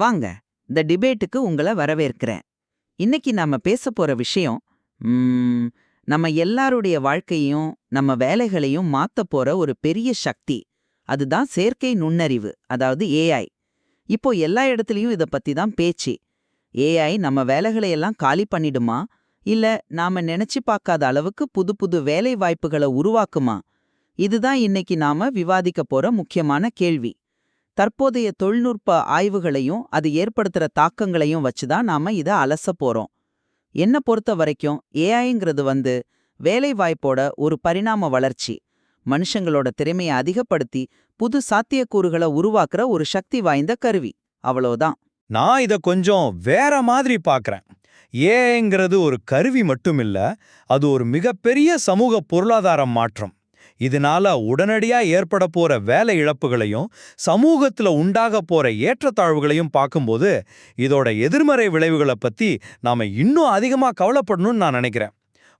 வாங்க இந்த டிபேட்டுக்கு உங்கள வரவேற்கிறேன். இன்னைக்கு நாம பேச போற விஷயம் நம்ம எல்லாருடைய வாழ்க்கையும் நம்ம வேலைகளையும் மாத்த போற ஒரு பெரிய சக்தி. அதுதான் செயற்கை நுண்ணறிவு அதாவது ஏஐ இப்போ எல்லா இடத்துலயும் இத பத்தி தான் பேச்சு. ஏஐ நம்ம வேலைகளையெல்லாம் காலி பண்ணிடுமா? இல்ல நாம நினைச்சு பார்க்காத அளவுக்கு புது புது வேலை வாய்ப்புகளை உருவாக்குமா? இதுதான் இன்னைக்கு நாம விவாதிக்க போற முக்கியமான கேள்வி. தற்போதைய தொழில்நுட்ப ஆய்வுகளையும் அது ஏற்படுத்துற தாக்கங்களையும் வச்சு தான் நாம இத அலச போறோம். என்ன பொறுத்த வரைக்கும் ஏஐங்கிறது வந்து வேலைவாய்ப்போட ஒரு பரிணாம வளர்ச்சி. மனுஷங்களோட திறமையை அதிகப்படுத்தி புது சாத்தியக்கூறுகளை உருவாக்குற ஒரு சக்தி வாய்ந்த கருவி. அவ்வளோதான். நான் இத கொஞ்சம் வேற மாதிரி பார்க்குறேன் ஏங்கிறது ஒரு கருவி மட்டும் இல்ல அது ஒரு மிகப்பெரிய சமூக பொருளாதார மாற்றம். இதனால உடனடியா ஏற்பட போற வேலை இழப்புகளையும் சமூகத்துல உண்டாக போற ஏற்றத்தாழ்வுகளையும் பார்க்கும்போது இதோட எதிர்மறை விளைவுகளை பத்தி நாம இன்னும் அதிகமா கவலைப்படணும்னு நான் நினைக்கிறேன்.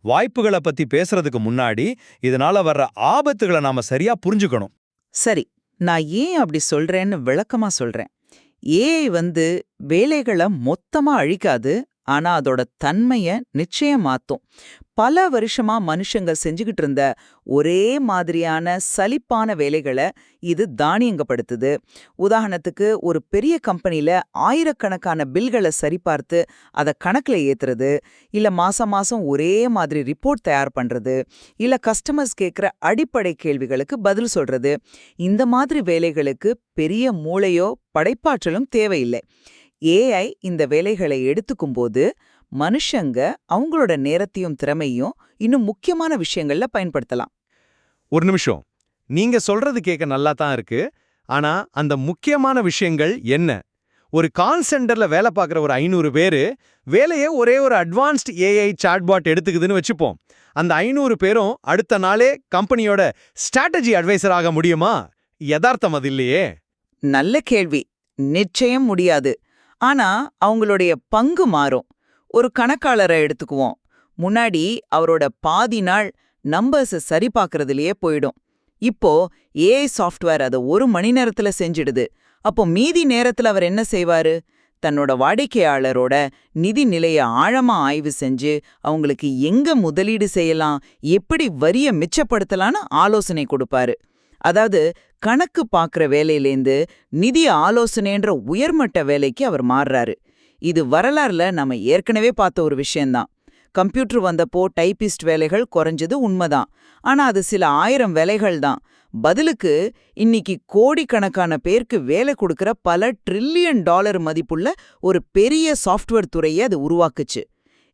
வாய்ப்புகளை பத்தி பேசுறதுக்கு முன்னாடி இதனால வர்ற ஆபத்துகளை நாம சரியா புரிஞ்சுக்கணும். சரி நான் ஏன் அப்படி சொல்றேன்னு விளக்கமா சொல்றேன். ஏஐ வந்து வேலைகளை மொத்தமா அழிக்காது ஆனா அதோட தன்மைய நிச்சயம் மாத்தும் பல வருஷமா மனுஷங்க செஞ்சுகிட்டு இருந்த ஒரே மாதிரியான சலிப்பான வேலைகளை இது தானியங்கப்படுத்துது. உதாரணத்துக்கு ஒரு பெரிய கம்பெனில ஆயிரக்கணக்கான பில்களை சரிபார்த்து அதை கணக்குல ஏத்துறது இல்ல மாசம் மாசம் ஒரே மாதிரி ரிப்போர்ட் தயார் பண்றது இல்ல கஸ்டமர்ஸ் கேட்குற அடிப்படை கேள்விகளுக்கு பதில் சொல்றது. இந்த மாதிரி வேலைகளுக்கு பெரிய மூளையோ படைப்பாற்றலும் தேவையில்லை. ஏஐ இந்த வேலைகளை எடுத்துக்கும்போது மனுஷங்க அவங்களோட நேரத்தையும் திறமையும் இன்னும் முக்கியமான விஷயங்கள்ல பயன்படுத்தலாம். ஒரு நிமிஷம். நீங்க சொல்றது கேட்க நல்லா தான் இருக்கு. ஆனா அந்த முக்கியமான விஷயங்கள் என்ன? ஒரு கால் சென்டர்ல வேலை பார்க்குற ஒரு ஐநூறு பேரு வேலையை ஒரே ஒரு அட்வான்ஸ்ட் ஏஐ சாட்பாட் எடுத்துக்குதுன்னு வச்சுப்போம். அந்த ஐநூறு பேரும் அடுத்த நாளே கம்பெனியோட ஸ்ட்ராட்டஜி அட்வைசர் ஆக முடியுமா? யதார்த்தம் அது இல்லையே. நல்ல கேள்வி. நிச்சயம் முடியாது. ஆனா அவங்களுடைய பங்கு மாறும். ஒரு கணக்காளரை எடுத்துக்குவோம். முன்னாடி அவரோட பாதி நாள் நம்பர்ஸ் சரிபார்க்கறதுலயே போயிடும். இப்போ ஏஐ சாஃப்ட்வேர் அதை ஒரு மணி நேரத்துல செஞ்சிடுது. அப்போ மீதி நேரத்துல அவர் என்ன செய்வாரு? தன்னோட வாடிக்கையாளரோட நிதி நிலைய ஆழமா ஆய்வு செஞ்சு அவங்களுக்கு எங்க முதலீடு செய்யலாம் எப்படி வரிய மிச்சப்படுத்தலாம்னு ஆலோசனை கொடுப்பாரு. அதாவது கணக்கு பார்க்குற வேலையிலேந்து நிதி ஆலோசனைன்ற உயர்மட்ட வேலைக்கு அவர் மாறுறாரு. இது வரலாறுல நம்ம ஏற்கனவே பார்த்த ஒரு விஷயம்தான் கம்ப்யூட்டர் வந்தப்போ டைபிஸ்ட் வேலைகள் குறைஞ்சது உண்மைதான். ஆனா அது சில ஆயிரம் வேலைகள் தான் பதிலுக்கு இன்னைக்கு கோடிக்கணக்கான பேருக்கு வேலை கொடுக்கிற பல ட்ரில்லியன் டாலர் மதிப்புள்ள ஒரு பெரிய சாஃப்ட்வேர் துறையை அது உருவாக்குச்சு.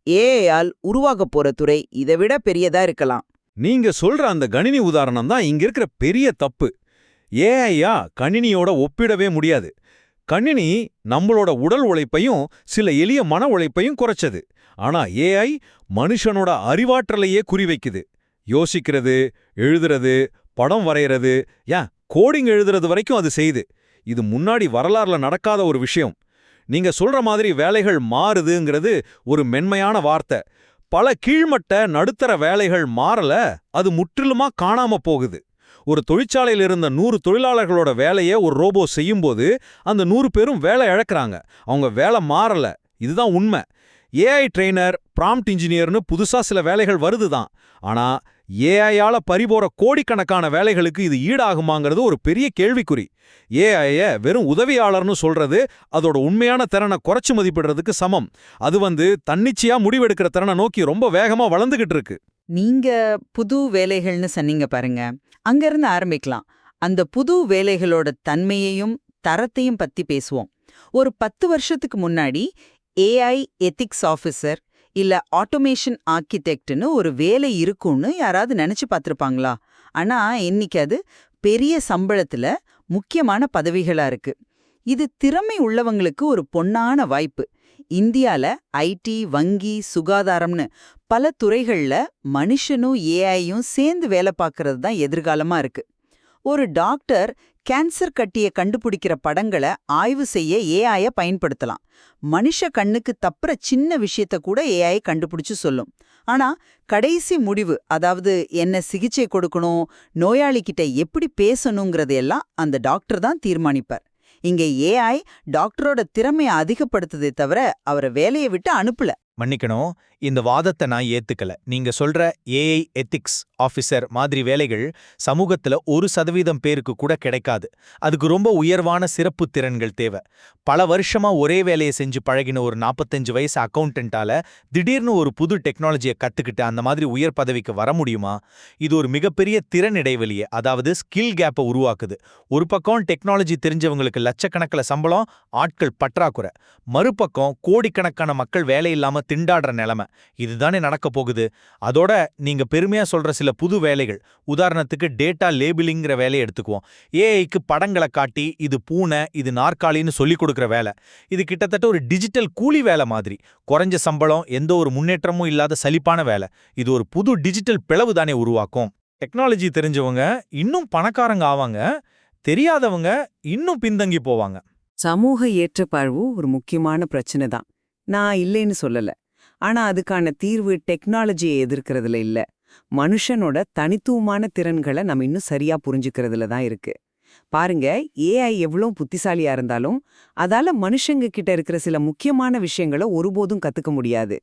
ஏஐயால் உருவாக போற துறை இதை விட பெரியதா இருக்கலாம். நீங்க சொல்ற அந்த கணினி உதாரணம் தான் இங்க இருக்கிற பெரிய தப்பு. ஏஐயா கணினியோட ஒப்பிடவே முடியாது. கணினி நம்மளோட உடல் உழைப்பையும் சில எளிய மன உழைப்பையும் குறைச்சது. ஆனா ஏஐ மனுஷனோட அறிவாற்றலையே குறிவைக்குது. யோசிக்கிறது எழுதுறது படம் வரைகிறது ஏன் கோடிங் எழுதுறது வரைக்கும் அது செய்யுது. இது முன்னாடி வரலாறுல நடக்காத ஒரு விஷயம். நீங்க சொல்ற மாதிரி வேலைகள் மாறுதுங்கிறது ஒரு மென்மையான வார்த்தை. பல கீழ்மட்ட நடுத்தர வேலைகள் மாறல அது முற்றிலுமா காணாம போகுது. ஒரு தொழிற்சாலையில் இருந்த நூறு தொழிலாளர்களோட வேலையை ஒரு ரோபோ செய்யும்போது அந்த நூறு பேரும் வேலை இழக்கிறாங்க. அவங்க வேலை மாறல. இதுதான் உண்மை. ஏஐ ட்ரெயினர் ப்ராம்ப்ட் இன்ஜினியர்னு புதுசா சில வேலைகள் வருது தான் ஆனா ஏஐயால பறிபோற கோடிக்கணக்கான வேலைகளுக்கு இது ஈடாகுமாங்கிறது ஒரு பெரிய கேள்விக்குறி. ஏஐயை வெறும் உதவியாளர்னு சொல்றது அதோட உண்மையான திறனை குறைச்சு மதிப்பிடுறதுக்கு சமம். அது வந்து தன்னிச்சையா முடிவெடுக்கிற திறனை நோக்கி ரொம்ப வேகமா வளர்ந்துகிட்டு இருக்கு. நீங்க புது வேலைகள்னு சொன்னீங்க பாருங்க. அங்கிருந்து ஆரம்பிக்கலாம். அந்த புது வேலைகளோட தன்மையையும் தரத்தையும் பத்தி பேசுவோம். ஒரு பத்து வருஷத்துக்கு முன்னாடி ஏஐ எத்திக்ஸ் ஆஃபீஸர் இல்ல ஆட்டோமேஷன் ஆர்கிடெக்ட்னு ஒரு வேலை இருக்கும்னு யாராவது நினைச்சு பார்த்துருப்பாங்களா? ஆனா இன்னைக்கு அது பெரிய சம்பளத்துல முக்கியமான பதவிகளா இருக்கு. இது திறமை உள்ளவங்களுக்கு ஒரு பொன்னான வாய்ப்பு. இந்தியால ஐடி வங்கி சுகாதாரம்னு பல துறைகள்ல மனுஷனும் ஏஐயும் சேர்ந்து வேலை பார்க்கறது தான் எதிர்காலமா இருக்கு. ஒரு டாக்டர் கேன்சர் கட்டிய கண்டுபிடிக்கிற படங்களை ஆய்வு செய்ய ஏஐய பயன்படுத்தலாம். மனுஷ கண்ணுக்கு தப்புற சின்ன விஷயத்த கூட ஏஐ கண்டுபிடிச்சு சொல்லும். ஆனா கடைசி முடிவு அதாவது என்ன சிகிச்சை கொடுக்கணும் நோயாளிகிட்ட எப்படி பேசணுங்கிறதையெல்லாம் அந்த டாக்டர் தான் தீர்மானிப்பார். இங்க ஏஐ டாக்டரோட திறமையை அதிகப்படுத்துதே தவிர அவரை வேலையை விட்டு அனுப்பல. மன்னிக்கணும். இந்த வாதத்தை நான் ஏத்துக்கல. நீங்க சொல்ற ஏஐ எத்திக்ஸ் ஆஃபீஸர் மாதிரி வேலைகள் சமூகத்துல ஒரு சதவீதம் பேருக்கு கூட கிடைக்காது. அதுக்கு ரொம்ப உயர்வான சிறப்பு திறன்கள் தேவை. பல வருஷமா ஒரே வேலையை செஞ்சு பழகின ஒரு நாற்பத்தஞ்சு வயசு அக்கௌண்டன்ட்டால திடீர்னு ஒரு புது டெக்னாலஜியை கத்துக்கிட்டு அந்த மாதிரி உயர் பதவிக்கு வர முடியுமா? இது ஒரு மிகப்பெரிய திறன் இடைவெளியை. அதாவது ஸ்கில் கேப்பை உருவாக்குது. ஒரு பக்கம் டெக்னாலஜி தெரிஞ்சவங்களுக்கு லட்சக்கணக்கில் சம்பளம் ஆட்கள் பற்றாக்குறை. மறுபக்கம் கோடிக்கணக்கான மக்கள் வேலை இல்லாம திண்டாடுற நிலைமை. இதுதானே நடக்க போகுது. அதோட நீங்க பெருமையா சொல்ற சில புது வேலைகள். உதாரணத்துக்கு டேட்டா லேபிளிங்கிற வேலையை எடுத்துக்குவோம். ஏஐக்கு படங்களை காட்டி இது பூனை இது நாற்காலின்னு சொல்லிக் கொடுக்குற வேலை. இது கிட்டத்தட்ட ஒரு டிஜிட்டல் கூலி வேலை மாதிரி. குறைஞ்ச சம்பளம் எந்த ஒரு முன்னேற்றமும் இல்லாத சலிப்பான வேலை. இது ஒரு புது டிஜிட்டல் பிளவு தானே உருவாக்கும். டெக்னாலஜி தெரிஞ்சவங்க இன்னும் பணக்காரங்க ஆவாங்க. தெரியாதவங்க இன்னும் பின்தங்கி போவாங்க. சமூக ஏற்றப்பாழ்வு ஒரு முக்கியமான பிரச்சனை தான். நான் இல்லைன்னு சொல்லல. ஆனா அதுக்கான தீர்வு டெக்னாலஜியை எதிர்க்கிறதுல இல்ல. மனுஷனோட தனித்துவமான திறன்களை நம்ம இன்னும் சரியா புரிஞ்சுக்கிறதுல தான் இருக்கு. பாருங்க ஏஐ எவ்வளோ புத்திசாலியா இருந்தாலும் அதால மனுஷங்க கிட்ட இருக்கிற சில முக்கியமான விஷயங்களை ஒருபோதும் கத்துக்க முடியாது.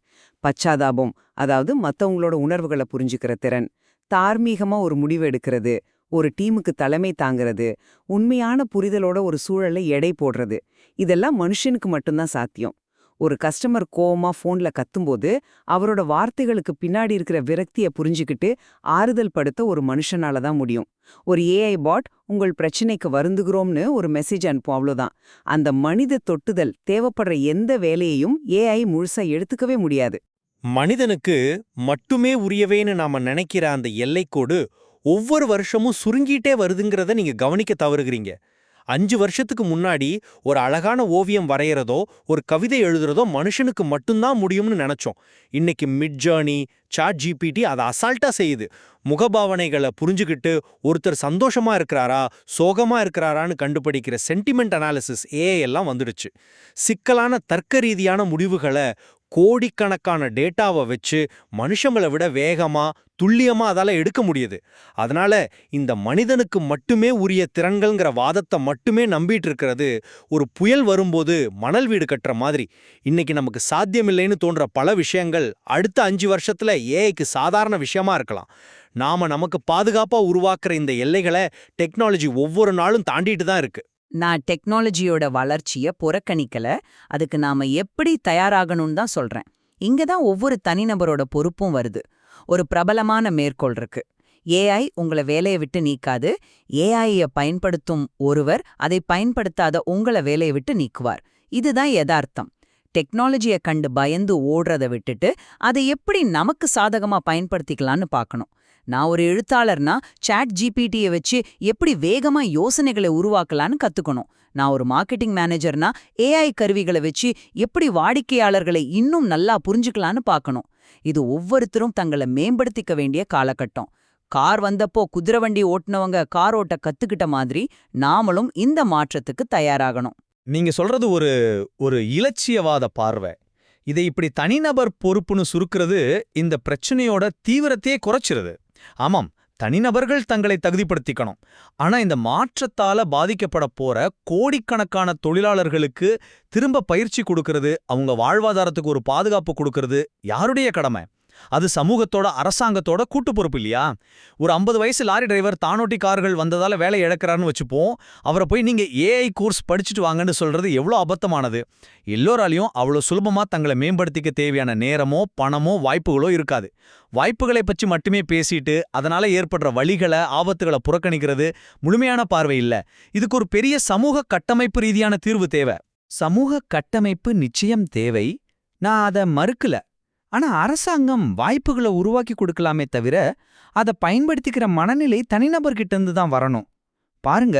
பச்சாதாபம் அதாவது மத்தவங்களோட உணர்வுகளை புரிஞ்சுக்கிற திறன் தார்மீகமா ஒரு முடிவு எடுக்கிறது ஒரு டீமுக்கு தலைமை தாங்கிறது உண்மையான புரிதலோட ஒரு சூழலை எடை போடுறது இதெல்லாம் மனுஷனுக்கு மட்டும்தான் சாத்தியம். ஒரு கஸ்டமர் கோவமா ஃபோன்ல கத்தும்போது அவரோட வார்த்தைகளுக்கு பின்னாடி இருக்கிற விரக்தியை புரிஞ்சுக்கிட்டு ஆறுதல் படுத்த ஒரு மனுஷனால தான் முடியும். ஒரு ஏஐ பாட் உங்கள் பிரச்சனைக்கு வருந்துகிறோம்னு ஒரு மெசேஜ் அனுப்பும் அவ்வளோதான். அந்த மனித தொட்டுதல் தேவைப்படுற எந்த வேலையையும் ஏஐ முழுசா எடுத்துக்கவே முடியாது. மனிதனுக்கு மட்டுமே உரியவேன்னு நாம நினைக்கிற அந்த எல்லைக்கோடு ஒவ்வொரு வருஷமும் சுருங்கிட்டே வருதுங்கிறத நீங்க கவனிக்க தவறுகிறீங்க. அஞ்சு வருஷத்துக்கு முன்னாடி ஒரு அழகான ஓவியம் வரைகிறதோ ஒரு கவிதை எழுதுறதோ மனுஷனுக்கு மட்டும்தான் முடியும்னு நினைச்சோம். இன்னைக்கு மிட் ஜேர்னி சாட் ஜிபிடி அதை அசால்ட்டா செய்யுது. முகபாவனைகளை புரிஞ்சுக்கிட்டு ஒருத்தர் சந்தோஷமா இருக்கிறாரா சோகமா இருக்கிறாரான்னு கண்டுபிடிக்கிற சென்டிமெண்ட் அனாலிசிஸ் ஏஐ எல்லாம் வந்துடுச்சு. சிக்கலான தர்க்க ரீதியான முடிவுகளை கோடிக்கணக்கான டேட்டாவை வச்சு மனுஷங்களை விட வேகமா துல்லியமா அதால் எடுக்க முடியுது. அதனால இந்த மனிதனுக்கு மட்டுமே உரிய திறன்கள்ங்கிற வாதத்தை மட்டுமே நம்பிட்டு இருக்கிறது ஒரு புயல் வரும்போது மணல் வீடு கட்டுற மாதிரி. இன்னைக்கு நமக்கு சாத்தியமில்லைன்னு தோன்ற பல விஷயங்கள் அடுத்த அஞ்சு வருஷத்துல ஏஐக்கு சாதாரண விஷயமா இருக்கலாம். நாம நமக்கு பாதுகாப்பா உருவாக்குற இந்த எல்லைகளை டெக்னாலஜி ஒவ்வொரு நாளும் தாண்டிட்டு தான் இருக்கு. நான் டெக்னாலஜியோட வளர்ச்சிய புறக்கணிக்கல. அதுக்கு நாம எப்படி தயாராகணும்னு தான் சொல்றேன். இங்க தான் ஒவ்வொரு தனிநபரோட பொறுப்பும் வருது. ஒரு பிரபலமான மேற்கோள் இருக்கு. ஏஐ உங்களை வேலையை விட்டு நீக்காது. ஏஐய பயன்படுத்தும் ஒருவர் அதை பயன்படுத்தாத உங்களை வேலையை விட்டு நீக்குவார். இதுதான் யதார்த்தம். டெக்னாலஜியை கண்டு பயந்து ஓடுறத விட்டுட்டு அதை எப்படி நமக்கு சாதகமா பயன்படுத்திக்கலாம்னு பார்க்கணும். நான் ஒரு எழுத்தாளர்னா சாட் ஜிபிடியை வச்சு எப்படி வேகமா யோசனைகளை உருவாக்கலான்னு கத்துக்கணும். நான் ஒரு மார்க்கெட்டிங் மேனேஜர்னா ஏஐ கருவிகளை வச்சு எப்படி வாடிக்கையாளர்களை இன்னும் நல்லா புரிஞ்சுக்கலான்னு பார்க்கணும். இது ஒவ்வொருத்தரும் தங்களை மேம்படுத்திக்க வேண்டிய காலகட்டம். கார் வந்தப்போ குதிரை வண்டி ஓட்டுனவங்க கார் ஓட்ட கத்துக்கிட்ட மாதிரி நாமளும் இந்த மாற்றத்துக்கு தயாராகணும். நீங்க சொல்றது ஒரு ஒரு இலட்சியவாத பார்வை. இதை இப்படி தனிநபர் பொறுப்புன்னு சுருக்கிறது இந்த பிரச்சனையோட தீவிரத்தையே குறைச்சிருது. ஆமாம் தனிநபர்கள் தங்களை தகுதிப்படுத்திக்கணும். ஆனா இந்த மாற்றத்தால பாதிக்கப்பட போற கோடிக்கணக்கான தொழிலாளர்களுக்கு திரும்ப பயிற்சி கொடுக்கறது அவங்க வாழ்வாதாரத்துக்கு ஒரு பாதுகாப்பு கொடுக்கறது யாருடைய கடமை? அது சமூகத்தோட அரசாங்கத்தோட கூட்டு பொறுப்பு இல்லையா? ஒரு ஐம்பது வயசு லாரி டிரைவர் தானோட்டி கார்கள் வந்ததால வேலை இழக்கிறாருன்னு வச்சுப்போம். அவரை போய் நீங்க ஏஐ கோர்ஸ் படிச்சுட்டு வாங்கன்னு சொல்றது எவ்வளோ அபத்தமானது? எல்லோராலையும் அவ்வளோ சுலபமா தங்களை மேம்படுத்திக்க தேவையான நேரமோ பணமோ வாய்ப்புகளோ இருக்காது. வாய்ப்புகளை பற்றி மட்டுமே பேசிட்டு அதனால ஏற்படுற வழிகளை ஆபத்துகளை புறக்கணிக்கிறது முழுமையான பார்வை இல்ல. இதுக்கு ஒரு பெரிய சமூக கட்டமைப்பு ரீதியான தீர்வு தேவை. சமூக கட்டமைப்பு நிச்சயம் தேவை. நான் அத மறுக்கல. ஆனா அரசாங்கம் வாய்ப்புகளை உருவாக்கி கொடுக்கலாமே தவிர அதை பயன்படுத்திக்கிற மனநிலை தனிநபர்கிட்ட இருந்து தான் வரணும். பாருங்க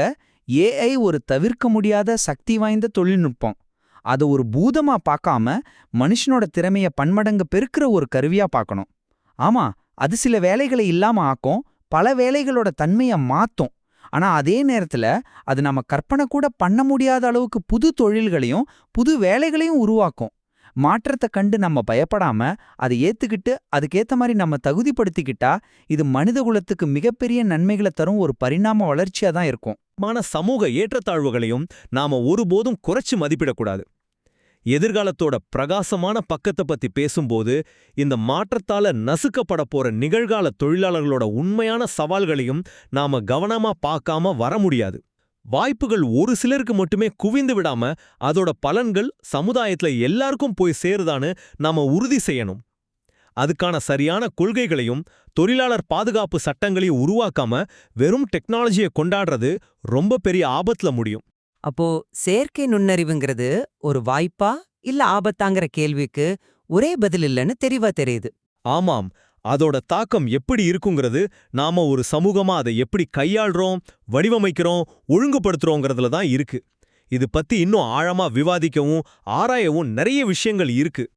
ஏஐ ஒரு தவிர்க்க முடியாத சக்தி வாய்ந்த தொழில்நுட்பம். அதை ஒரு பூதமா பார்க்காம மனுஷனோட திறமைய பன்மடங்கு பெருக்கிற ஒரு கருவியா பார்க்கணும். ஆமா அது சில வேலைகளை இல்லாம ஆக்கும் பல வேலைகளோட தன்மைய மாத்தும். ஆனா அதே நேரத்துல அது நம்ம கற்பனை கூட பண்ண முடியாத அளவுக்கு புது தொழில்களையும் புது வேலைகளையும் உருவாக்கும். மாற்றத்தை கண்டு நம்ம பயப்படாம அதை ஏத்துக்கிட்டு அதுக்கேத்த மாதிரி நம்ம தகுதிப்படுத்திக்கிட்டா இது மனிதகுலத்துக்கு மிகப்பெரிய நன்மைகளை தரும் ஒரு பரிணாம வளர்ச்சியா தான் இருக்கும். மான சமூக ஏற்றத்தாழ்வுகளையும் நாம ஒருபோதும் குறைச்சு மதிப்பிடக்கூடாது. எதிர்காலத்தோட பிரகாசமான பக்கத்தை பத்தி பேசும்போது இந்த மாற்றத்தால நசுக்கப்பட போற நிகழ்கால தொழிலாளர்களோட உண்மையான சவால்களையும் நாம கவனமா பார்க்காம வர முடியாது. வாய்ப்புகள் ஒரு சிலருக்கு மட்டுமே குவிந்து விடாம அதோட பலன்கள் சமுதாயத்துல எல்லாருக்கும் போய் சேருதான்னு நாம உறுதி செய்யணும். அதுக்கான சரியான கொள்கைகளையும் தொழிலாளர் பாதுகாப்பு சட்டங்களையும் உருவாக்காம வெறும் டெக்னாலஜியை கொண்டாடுறது ரொம்ப பெரிய ஆபத்துல முடியும். அப்போ செயற்கை நுண்ணறிவுங்கிறது ஒரு வாய்ப்பா இல்ல ஆபத்தாங்கிற கேள்விக்கு ஒரே பதில் இல்லைன்னு தெளிவா தெரியுது. ஆமாம். அதோட தாக்கம் எப்படி இருக்குங்கிறது நாம ஒரு சமூகமா அதை எப்படி கையாள்றோம் வடிவமைக்கிறோம் ஒழுங்குபடுத்துறோங்கிறதுல தான் இருக்கு. இது பத்தி இன்னும் ஆழமா விவாதிக்கவும் ஆராயவும் நிறைய விஷயங்கள் இருக்கு.